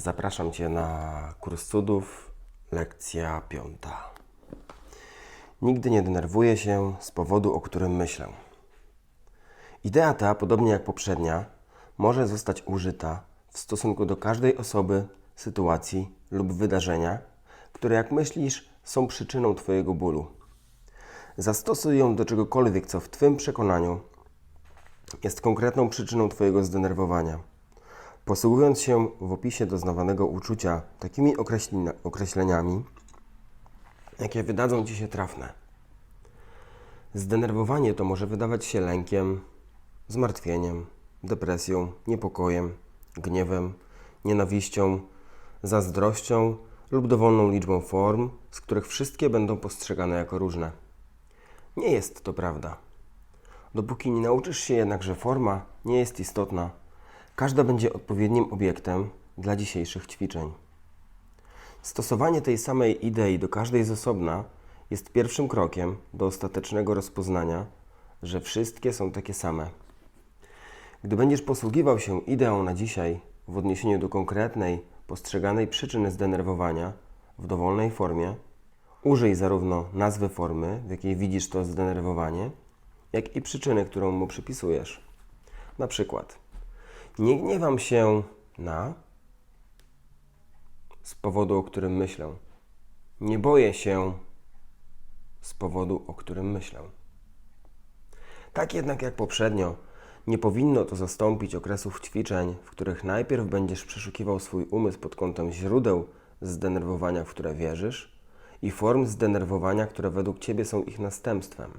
Zapraszam Cię na kurs cudów, lekcja piąta. Nigdy nie denerwuję się z powodu, o którym myślę. Idea ta, podobnie jak poprzednia, może zostać użyta w stosunku do każdej osoby, sytuacji lub wydarzenia, które, jak myślisz, są przyczyną Twojego bólu. Zastosuj ją do czegokolwiek, co w Twym przekonaniu jest konkretną przyczyną Twojego zdenerwowania. Posługując się w opisie doznawanego uczucia takimi określeniami, jakie wydadzą Ci się trafne. Zdenerwowanie to może wydawać się lękiem, zmartwieniem, depresją, niepokojem, gniewem, nienawiścią, zazdrością lub dowolną liczbą form, z których wszystkie będą postrzegane jako różne. Nie jest to prawda. Dopóki nie nauczysz się jednak, że forma nie jest istotna, każda będzie odpowiednim obiektem dla dzisiejszych ćwiczeń. Stosowanie tej samej idei do każdej z osobna jest pierwszym krokiem do ostatecznego rozpoznania, że wszystkie są takie same. Gdy będziesz posługiwał się ideą na dzisiaj w odniesieniu do konkretnej, postrzeganej przyczyny zdenerwowania w dowolnej formie, użyj zarówno nazwy formy, w jakiej widzisz to zdenerwowanie, jak i przyczyny, którą mu przypisujesz. Na przykład, nie gniewam się na z powodu, o którym myślę. Nie boję się z powodu, o którym myślę. Tak jednak jak poprzednio, nie powinno to zastąpić okresów ćwiczeń, w których najpierw będziesz przeszukiwał swój umysł pod kątem źródeł zdenerwowania, w które wierzysz, i form zdenerwowania, które według Ciebie są ich następstwem.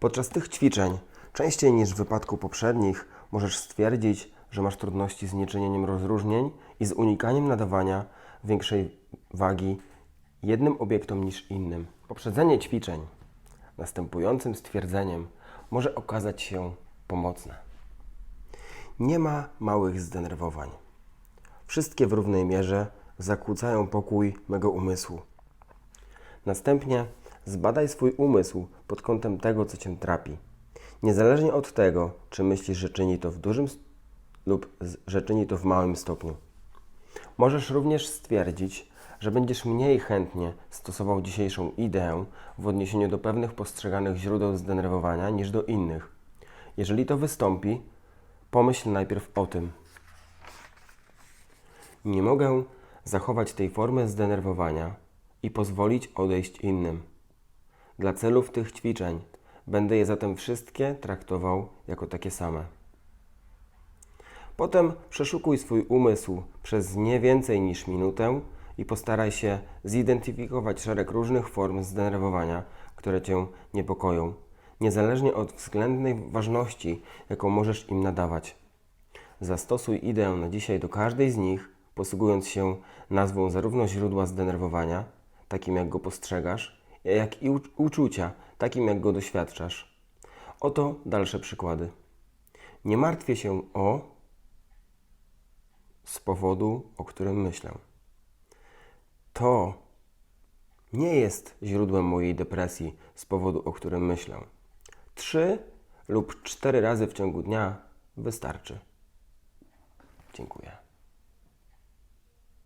Podczas tych ćwiczeń, częściej niż w wypadku poprzednich, możesz stwierdzić, że masz trudności z nieczynieniem rozróżnień i z unikaniem nadawania większej wagi jednym obiektom niż innym. Poprzedzenie ćwiczeń następującym stwierdzeniem może okazać się pomocne. Nie ma małych zdenerwowań. Wszystkie w równej mierze zakłócają pokój mego umysłu. Następnie zbadaj swój umysł pod kątem tego, co cię trapi. Niezależnie od tego, czy myślisz, że czyni to w dużym lub że czyni to w małym stopniu. Możesz również stwierdzić, że będziesz mniej chętnie stosował dzisiejszą ideę w odniesieniu do pewnych postrzeganych źródeł zdenerwowania niż do innych. Jeżeli to wystąpi, pomyśl najpierw o tym. Nie mogę zachować tej formy zdenerwowania i pozwolić odejść innym. Dla celów tych ćwiczeń będę je zatem wszystkie traktował jako takie same. Potem przeszukuj swój umysł przez nie więcej niż minutę i postaraj się zidentyfikować szereg różnych form zdenerwowania, które Cię niepokoją, niezależnie od względnej ważności, jaką możesz im nadawać. Zastosuj ideę na dzisiaj do każdej z nich, posługując się nazwą zarówno źródła zdenerwowania, takim jak go postrzegasz, jak i ucz- uczucia, takim jak go doświadczasz. Oto dalsze przykłady. Nie martwię się o z powodu, o którym myślę. To nie jest źródłem mojej depresji z powodu, o którym myślę. Trzy lub cztery razy w ciągu dnia wystarczy. Dziękuję.